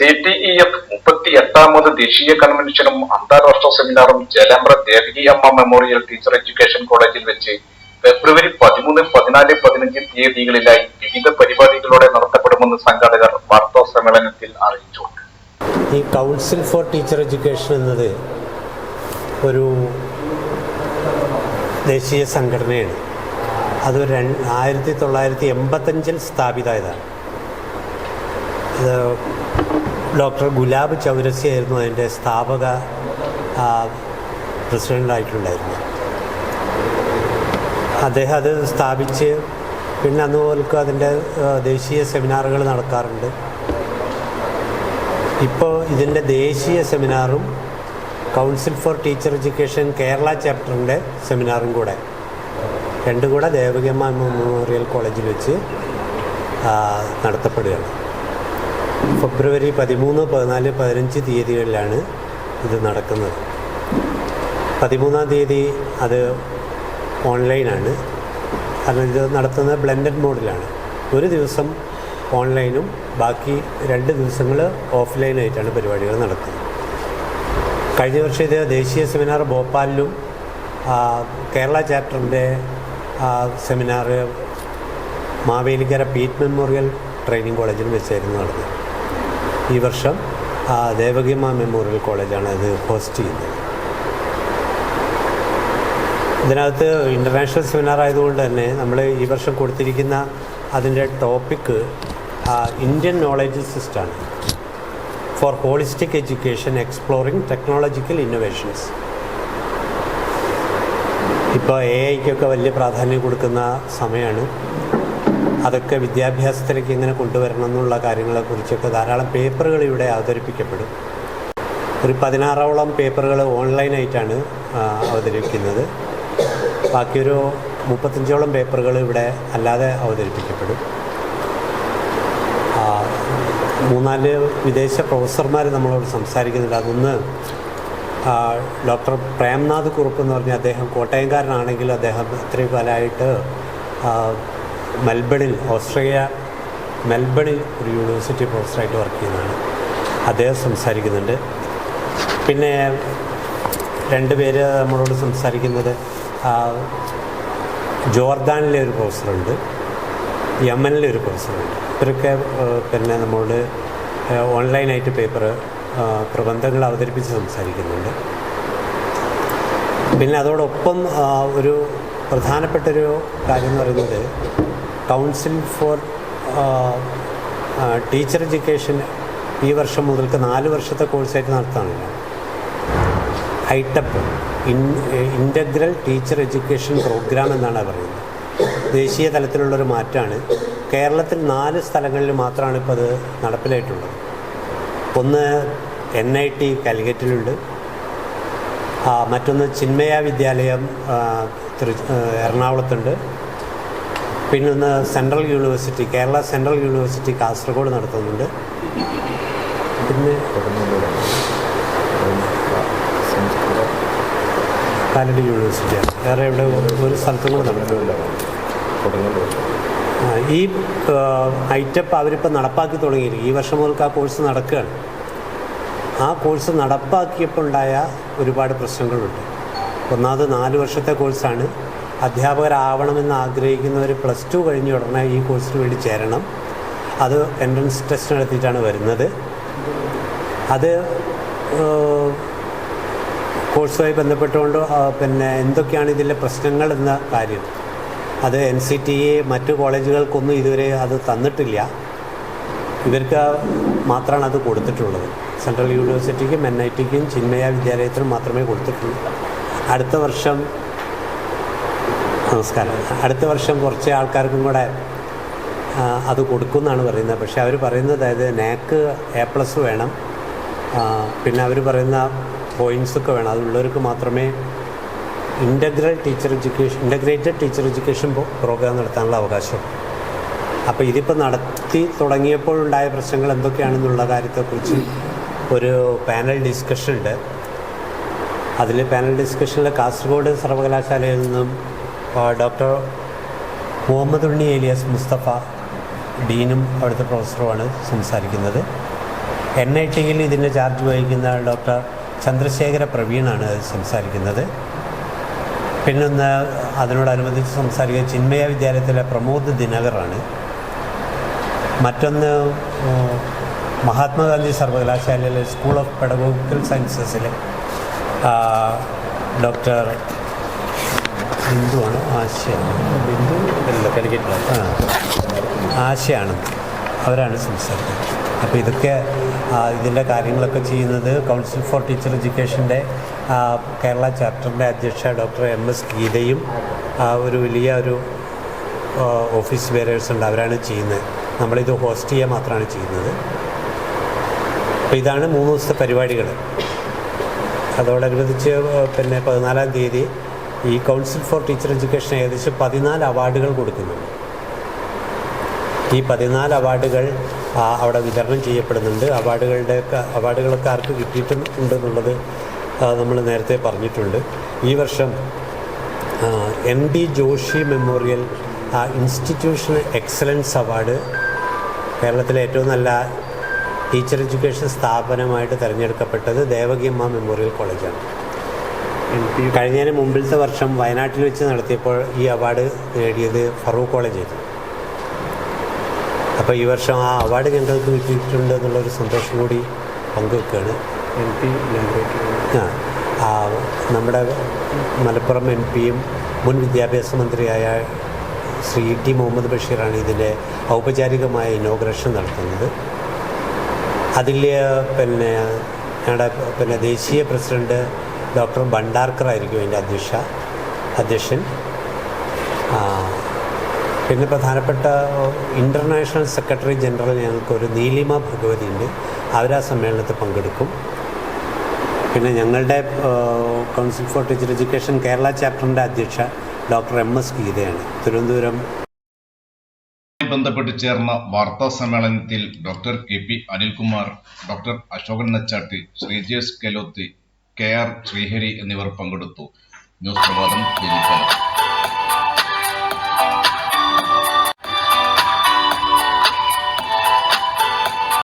C T E F മുപ്പത്തി എട്ടാമത് ദേശീയ കൺവെൻഷനും അന്താരാഷ്ട്ര സെമിനാറും ജലമ്പ്ര ദേവകി അമ്മ മെമ്മോറിയൽ ടീച്ചർ എഡ്യൂക്കേഷൻ കോളേജിൽ വെച്ച് ഫെബ്രുവരി പതിമൂന്ന് പതിനാല് പതിനഞ്ച് തീയതികളിലായി വിവിധ പരിപാടികളോടെ നടത്തപ്പെടുമെന്ന് സംഘാടകർ വാർത്താ സമ്മേളനത്തിൽ അറിയിച്ചു. ഈ കൗൺസിൽ ഫോർ ടീച്ചർ എഡ്യൂക്കേഷൻ എന്നത് ഒരു ദേശീയ സംഘടനയാണ്. അത് ആയിരത്തി തൊള്ളായിരത്തി എൺപത്തഞ്ചിൽ സ്ഥാപിതമായതാണ്. ഇത് ഡോക്ടർ ഗുലാബ് ചൗരസി ആയിരുന്നു അതിന്റെ സ്ഥാപക പ്രസിഡന്റായിട്ടുണ്ടായിരുന്നു അദ്ദേഹം അത് സ്ഥാപിച്ച് പിന്നെ അന്ന് പോലൊക്കെ അതിന്റെ ദേശീയ സെമിനാറുകൾ നടക്കാറുണ്ട്. ഇപ്പോൾ ഇതിന്റെ ദേശീയ സെമിനാറും council for teacher education Kerala ചാപ്റ്ററിന്റെ സെമിനാറും കൂടെ. രണ്ടും കൂടെ ദേവകിയമ്മ മെമ്മോറിയൽ കോളേജിൽ വെച്ച് നടത്തപ്പെടുകയാണ്. ഫെബ്രുവരി പതിമൂന്ന് പതിനാല് പതിനഞ്ച് തീയതികളിലാണ് ഇത് നടക്കുന്നത്. പതിമൂന്നാം തീയതി അത് ഓൺലൈനാണ്. കാരണം ഇത് നടത്തുന്നത് ബ്ലെൻഡഡ് മോഡിലാണ്. ഒരു ദിവസം ഓൺലൈനും ബാക്കി രണ്ട് ദിവസങ്ങൾ ഓഫ്ലൈനായിട്ടാണ് പരിപാടികൾ നടക്കുന്നത്. കഴിഞ്ഞ വർഷം ഇത് ദേശീയ സെമിനാർ ഭോപ്പാലിലും Kerala ചാപ്റ്ററിന്റെ seminar Mavelikkara Peet memorial training കോളേജിൽ വെച്ചായിരുന്നു നടന്നത്. ഈ വർഷം ദേവകിയമ്മ മെമ്മോറിയൽ കോളേജാണ് ഇത് ഹോസ്റ്റ് ചെയ്യുന്നത്. ഇതിനകത്ത് ഇന്റർനാഷണൽ സെമിനാർ ആയതുകൊണ്ട് തന്നെ നമ്മൾ ഈ വർഷം കൊടുത്തിരിക്കുന്ന അതിന്റെ topic Indian knowledge സിസ്റ്റാണ് for holistic education exploring technological innovations ഇപ്പോൾ എ ഐക്കൊക്കെ വലിയ പ്രാധാന്യം കൊടുക്കുന്ന സമയമാണ് അതൊക്കെ വിദ്യാഭ്യാസത്തിലേക്ക് എങ്ങനെ കൊണ്ടുവരണം എന്നുള്ള കാര്യങ്ങളെക്കുറിച്ചൊക്കെ ധാരാളം പേപ്പറുകൾ ഇവിടെ അവതരിപ്പിക്കപ്പെടും. ഒരു പതിനാറോളം പേപ്പറുകൾ ഓൺലൈനായിട്ടാണ് അവതരിപ്പിക്കുന്നത്. ബാക്കിയൊരു മുപ്പത്തഞ്ചോളം പേപ്പറുകൾ ഇവിടെ അല്ലാതെ അവതരിപ്പിക്കപ്പെടും. മൂന്നാൽ വിദേശ പ്രൊഫസർമാർ നമ്മളോട് സംസാരിക്കുന്നുണ്ട്. അതൊന്ന് ഡോക്ടർ പ്രേംനാഥ് കുറുപ്പ് എന്ന് പറഞ്ഞ അദ്ദേഹം കോട്ടയംകാരനാണെങ്കിൽ അദ്ദേഹം ഇത്രയും കാലമായിട്ട് മെൽബണിൽ ഓസ്ട്രേലിയ മെൽബണിൽ ഒരു യൂണിവേഴ്സിറ്റി പ്രൊഫസറായിട്ട് വർക്ക് ചെയ്യുന്നതാണ്. അദ്ദേഹം സംസാരിക്കുന്നുണ്ട്. പിന്നെ രണ്ട് പേര് നമ്മളോട് സംസാരിക്കുന്നത് ജോർദാനിലെ ഒരു പ്രൊഫസറുണ്ട് യമനിലെ ഒരു പ്രൊഫസറുണ്ട്. ഇവരൊക്കെ പിന്നെ നമ്മളോട് ഓൺലൈനായിട്ട് പേപ്പർ പ്രബന്ധങ്ങൾ അവതരിപ്പിച്ച് സംസാരിക്കുന്നുണ്ട്. പിന്നെ അതോടൊപ്പം ഒരു പ്രധാനപ്പെട്ടൊരു കാര്യം എന്ന് പറയുന്നത് കൗൺസിൽ ഫോർ ടീച്ചർ എഡ്യൂക്കേഷൻ ഈ വർഷം മുതൽക്ക് നാല് വർഷത്തെ കോഴ്സായിട്ട് നടത്താനില്ല. ITEP in integral teacher education programme എന്നാണ് പറയുന്നത്. ദേശീയ തലത്തിലുള്ളൊരു മാറ്റമാണ് കേരളത്തിൽ നാല് സ്ഥലങ്ങളിൽ മാത്രമാണ് ഇപ്പോൾ അത് നടപ്പിലായിട്ടുള്ളത്. ഒന്ന് എൻ ഐ ടി കാലിക്കറ്റിലുണ്ട്. മറ്റൊന്ന് ചിന്മയ വിദ്യാലയം എറണാകുളത്തുണ്ട്. പിന്നൊന്ന് central university Kerala central university Kasaragod നടത്തുന്നുണ്ട്. പിന്നെ കാലടി യൂണിവേഴ്സിറ്റിയാണ് വേറെ ഇവിടെ ഒരു സ്ഥലത്തും കൂടെ നടത്തുന്നില്ല ഈ ഐറ്റപ്പ് അവരിപ്പോൾ നടപ്പാക്കി തുടങ്ങിയിരിക്കും. ഈ വർഷം മുതൽക്ക് ആ കോഴ്സ് നടക്കുകയാണ്. ആ കോഴ്സ് നടപ്പാക്കിയപ്പോൾ ഉണ്ടായ ഒരുപാട് പ്രശ്നങ്ങളുണ്ട്. ഒന്നാമത് നാല് വർഷത്തെ കോഴ്സാണ്. അധ്യാപകരാവണമെന്ന് ആഗ്രഹിക്കുന്നവർ പ്ലസ് ടു കഴിഞ്ഞ ഉടനെ ഈ കോഴ്സിന് വേണ്ടി ചേരണം. അത് എൻട്രൻസ് ടെസ്റ്റ് നടത്തിയിട്ടാണ് വരുന്നത്. അത് കോഴ്സുമായി ബന്ധപ്പെട്ടുകൊണ്ട് പിന്നെ എന്തൊക്കെയാണ് ഇതിലെ പ്രശ്നങ്ങൾ എന്ന കാര്യം. അത് എൻ സി ടി മറ്റു കോളേജുകൾക്കൊന്നും ഇതുവരെ അത് തന്നിട്ടില്ല. ഇവർക്ക് മാത്രമാണ് അത് കൊടുത്തിട്ടുള്ളത്. സെൻട്രൽ യൂണിവേഴ്സിറ്റിക്കും എൻ ഐ ടിക്കും ചിന്മയ വിദ്യാലയത്തിനും മാത്രമേ കൊടുത്തിട്ടുള്ളൂ. അടുത്ത വർഷം നമസ്കാരം. അടുത്ത വർഷം കുറച്ച് ആൾക്കാർക്കും കൂടെ അത് കൊടുക്കുമെന്നാണ് പറയുന്നത്. പക്ഷേ അവർ പറയുന്നത് അതായത് നാക്ക് എ പ്ലസ് വേണം. പിന്നെ അവർ പറയുന്ന പോയിൻസൊക്കെ വേണം. അതുള്ളവർക്ക് മാത്രമേ integral teacher education integrated teacher education programme നടത്താനുള്ള അവകാശം. അപ്പോൾ ഇതിപ്പോൾ നടത്തി തുടങ്ങിയപ്പോഴുണ്ടായ പ്രശ്നങ്ങൾ എന്തൊക്കെയാണെന്നുള്ള കാര്യത്തെക്കുറിച്ച് ഒരു പാനൽ ഡിസ്കഷൻ ഉണ്ട് അതിൽ പാനൽ ഡിസ്കഷനിൽ കാസർഗോഡ് സർവകലാശാലയിൽ നിന്നും ഡോക്ടർ മുഹമ്മദ് ഉണ്ണി ഏലിയാസ് മുസ്തഫ ഡീനും അവിടുത്തെ പ്രൊഫസറുമാണ് സംസാരിക്കുന്നത്. എൻ ഐ ടിയിൽ ഇതിന്റെ ചാർജ് വഹിക്കുന്ന ഡോക്ടർ ചന്ദ്രശേഖര പ്രവീണാണ് സംസാരിക്കുന്നത്. പിന്നൊന്ന് അതിനോടനുബന്ധിച്ച് സംസാരിക്കുക ചിന്മയ വിദ്യാലയത്തിലെ പ്രമോദ് ദിനകറാണ്. മറ്റൊന്ന് മഹാത്മാഗാന്ധി സർവകലാശാലയിലെ സ്കൂൾ ഓഫ് പെഡഗോഗിക്കൽ സയൻസസിലെ ഡോക്ടർ ബിന്ദുവാണ് ആശയാണ് ബിന്ദു ആ. ആശയാണ്. അവരാണ് സംസാരിക്കുന്നത്. അപ്പോൾ ഇതൊക്കെ ഇതിന്റെ കാര്യങ്ങളൊക്കെ ചെയ്യുന്നത് കൗൺസിൽ ഫോർ ടീച്ചർ എഡ്യൂക്കേഷന്റെ കേരള ചാപ്റ്ററിന്റെ അധ്യക്ഷ ഡോക്ടർ എം എസ് ഗീതയും ആ, ഒരു വലിയ ഒരു ഓഫീസ് ബേരേഴ്സ് ഉണ്ട്. അവരാണ് ചെയ്യുന്നത്. നമ്മളിത് ഹോസ്റ്റ് ചെയ്യുക മാത്രമാണ് ചെയ്യുന്നത്. അപ്പോൾ ഇതാണ് മൂന്ന് ദിവസത്തെ പരിപാടികൾ അതോടനുബന്ധിച്ച് പിന്നെ പതിനാലാം തീയതി ഈ കൗൺസിൽ ഫോർ ടീച്ചർ എഡ്യൂക്കേഷൻ ഏകദേശം പതിനാല് അവാർഡുകൾ കൊടുക്കുന്നുണ്ട് ഈ പതിനാല് അവാർഡുകൾ അവിടെ വിതരണം ചെയ്യപ്പെടുന്നുണ്ട്. അവാർഡുകളുടെ അവാർഡുകളൊക്കെ ആർക്ക് കിട്ടിയിട്ടുണ്ട് എന്നുള്ളത് നമ്മൾ നേരത്തെ പറഞ്ഞിട്ടുണ്ട്. ഈ വർഷം M D Joshi memorial institutional excellence award കേരളത്തിലെ ഏറ്റവും നല്ല ടീച്ചർ എഡ്യൂക്കേഷൻ സ്ഥാപനമായിട്ട് തിരഞ്ഞെടുക്കപ്പെട്ടത് ദേവകിയമ്മ മെമ്മോറിയൽ കോളേജാണ് കഴിഞ്ഞതിന് മുമ്പിലത്തെ വർഷം വയനാട്ടിൽ വെച്ച് നടത്തിയപ്പോൾ ഈ അവാർഡ് നേടിയത് ഫറൂഖ് കോളേജായിരുന്നു അപ്പോൾ ഈ വർഷം ആ അവാർഡ് ഞങ്ങൾക്ക് കിട്ടിയിട്ടുണ്ട് എന്നുള്ളൊരു സന്തോഷം കൂടി പങ്കുവെക്കുകയാണ്. എം പി ആ ആ, നമ്മുടെ മലപ്പുറം എം പിയും മുൻ വിദ്യാഭ്യാസ മന്ത്രിയായ ശ്രീ ടി മുഹമ്മദ് ബഷീറാണ് ഇതിന്റെ ഔപചാരികമായ ഇനോഗ്രേഷൻ നടത്തുന്നത്. അതിൽ പിന്നെ ഞങ്ങളുടെ പിന്നെ ദേശീയ പ്രസിഡന്റ് ഡോക്ടർ ഭണ്ഡാർക്കർ ആയിരിക്കും എന്റെ അധ്യക്ഷ അധ്യക്ഷൻ. പിന്നെ പ്രധാനപ്പെട്ട ഇന്റർനാഷണൽ സെക്രട്ടറി ജനറൽ ഞങ്ങൾക്കൊരു നീലിമ ഭഗവതി ഉണ്ട്. അവർ ആ സമ്മേളനത്തിൽ പങ്കെടുക്കും. പിന്നെ ഞങ്ങളുടെ council for teacher education Kerala ചാപ്റ്ററിന്റെ അധ്യക്ഷ ഡോക്ടർ എം എസ് ഗീതയാണ്. തിരുവനന്തപുരം. ബന്ധപ്പെട്ട് ചേർന്ന വാർത്താ സമ്മേളനത്തിൽ doctor K P Anilkumar doctor Ashokan Nachatt Sreejesh Keloth K R Sreehari എന്നിവർ പങ്കെടുത്തു. ന്യൂസ് പ്രഭാതം